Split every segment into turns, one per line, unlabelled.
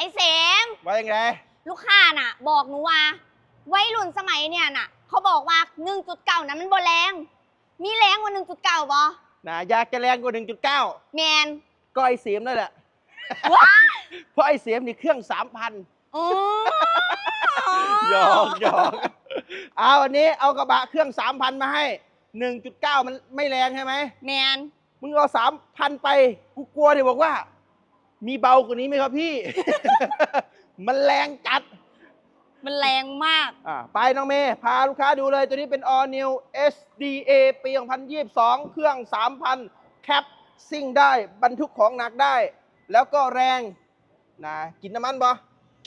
ไอ้เสม
ว่ายังไง
ลูกค้าน่ะ บอกหนูว่าวัยรุ่นสมัยเนี่ยน่ะ เขาบอกว่า 1.9นั้นมันบ่แรง มีแรงกว่า1.9บ่
นะอยากจะแรงกว่า 1.9
แมน
ก็ไอเสียมนั่นแหละ
ว้า
เพราะไอเสียมนี่เครื่อง 3,000
อ๋อ
หยอกหยอกเอาวันนี้เอากระบะเครื่อง 3,000 มาให้ 1.9 มันไม่แรงใช่ไหม
แมน
มึงเอา3,000 ไปกูกลัวเดี๋ยวบอกว่า มีเบากว่านี้ไหมครับพี่ มันแรงจัด
มันแรงมาก
อ่าไปน้องเมย์พาลูกค้าดูเลย ตัวนี้เป็น All New SDA ปี 2022 เครื่อง 3,000 แคปซิ่งได้บรรทุกของหนักได้ แล้วก็แรงนะกินน้ำมันบ่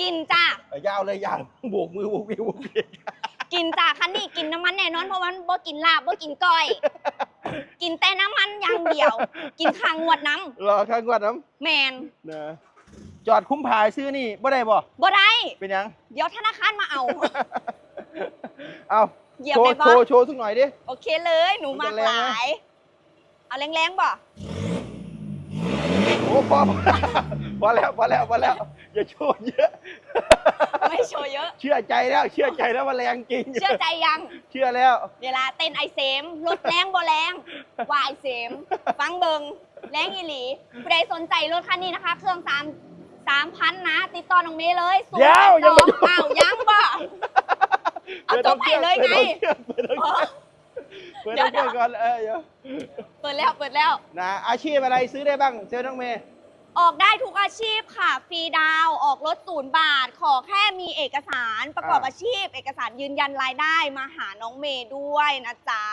กินจ้า
เออยาวเลยยาวโบกมือโบกวิวโบกวิว
กินจ้าคันนี้กินน้ำมันแน่นอนเพราะว่ามันบ่กินลาบบ่กินก้อย กินแต่น้ำมันอย่างเดียว กินข้างงวดน้
รอข้างกวดน้ำ
แมนำ
นะจอดคุ้มผายซื้อนี่บ่ได้บ่
บ่ได้
เป็นหยัง
เดี๋ยวธนาคารมาเอา
เอา
เหยียบ
โช
ได้
ว์
บ่
โชว์โชว์สักหน่อยดิ
โอเคเลย หนู
มั
มาน
จะแรง
ห
ไหม
ลาย เอาแรงๆบ่
โอ้พอพอแล้วพอแล้วพอแล้วอย่าโชว์เยอะ
ไม่โชว์เยอะ
เชื่อใจแล้วเชื่อใจแล้วว่าแรงจริง
เชื่อใจยัง
เชื่อแล้ว
เวลาเต้นไอเสมรถแรงบ่แรงว่าไอเสมฟังเบิงแรงอีหลีผู้ใดสนใจรถคันนี้นะคะ เครื่องสามสามพันนะ ติดต่อน้องเมย์เลยศูน
เดี๋ยว
ย์
ยังไม่
สองอ้าวยังบ่เอาจบไปเลยไง
เปิดต้องเปิดต้องเปิดต้องเปิดก่อนเออเดี๋ยว
เปิดแล้วเปิดแล้ว
นะอาชีพอะไรซื้อได้บ้างเซลล์น้องเมย์
ออกได้ทุกอาชีพค่ะ ฟรีดาวน์ออกรถศูนย์บาท ขอแค่มีเอกสารประกอบอาชีพ เอกสารยืนยันรายได้มาหาน้องเมย์ด้วยนะจ๊ะ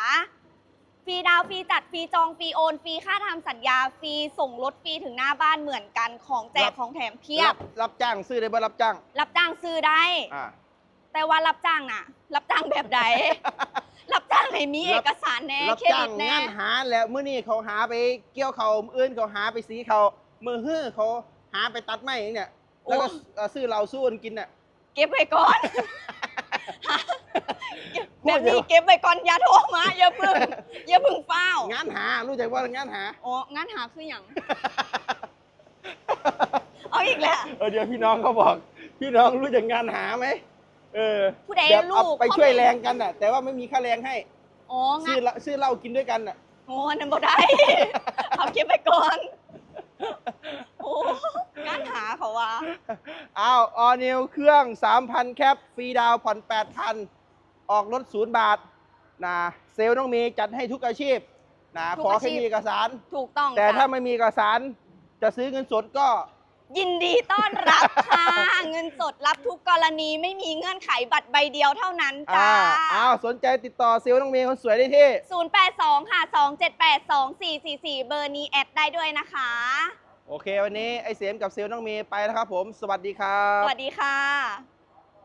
ฟรีดาวน์ฟรีจัดฟรีจองฟรีโอนฟรีค่าทำสัญญาฟรีส่งรถฟรีถึงหน้าบ้านเหมือนกันของแจกของแถมเพีย
รับรับจ้างซื้อได้บ่รับจ้าง
รับจ้างซื้อได้
อ่า
แต่ว่ารับจ้างน่ะ รับจ้างแบบใด รับจ้างให้มีเอกสารแน่
รับ
เคร
จ้า
ดิ
ง
ตแน่
งานหาแล้วมื้อนี้เขาหาไปเกี่ยวเขามื้ออื่นเขาหาไปสีเขา มือฮื้อเขาหาไปตัดไม้อย่างเนี่ยแล้วก็เอ่อซื้อเหล้าสู้กันกินน่ะ
เก็บไว้ก่อน
พู
แบ
ด
บ
เดี๋ยว
นี้เก็บไว้ก่อนอย่าโทรมาอย่าเพึ่งอย่าเพึ่งเฝ้าว
งานหารู้จักว่างานหา
อ๋องั้นหาคืออย่างเอาอีกแล้ว
เออเดี๋ยวพี่น้องเขาบอก พี่น้องรู้จักงานหาไหมเออ
ผู้ใด
แบบ
ลู
เอา
ก
ไปช่วยแรงกันน่ะ แต่ว่าไม่มีค่าแรงให้
อ๋องั้
ซื้อนเหล้าซื้อเหล้ากินด้วยกันน่ะ
โอ้นั่นบ่ได้ เอาเก็บไว้ก่อน โอ้งั้นหาเขาว่า
อ้าวออนิวเครื่อง 3,000 แคป ฟรีดาวน์ผ่อน 8,000 ออกรถศูนย์บาทนะเซลล์ต้องมีจัดให้ทุกอาชีพนะ
ทุก
ขอ
อาชี
แค่
พ
มีเอกสาร
ถูกต้อง
แต่
จ้ะ
ถ้าไม่มีเอกสารจะซื้อเงินสดก็
ยินดีต้อนรับค่ะ เงินสดรับทุกกรณีไม่มีเงื่อนไขบัตรใบเดียวเท่านั้นจ้า
อ่าอ้าวสนใจติดต่อเซลล์น้องเมย์คนสวยได้ที่
082 ค่ะ 278 2444 เบอร์นี้แอดได้ด้วยนะคะ
โอเค วันนี้ไอเสียมกับซิล์น้องมีไปแล้วครับผม สวัสดีครับ
สวัสดีค่ะ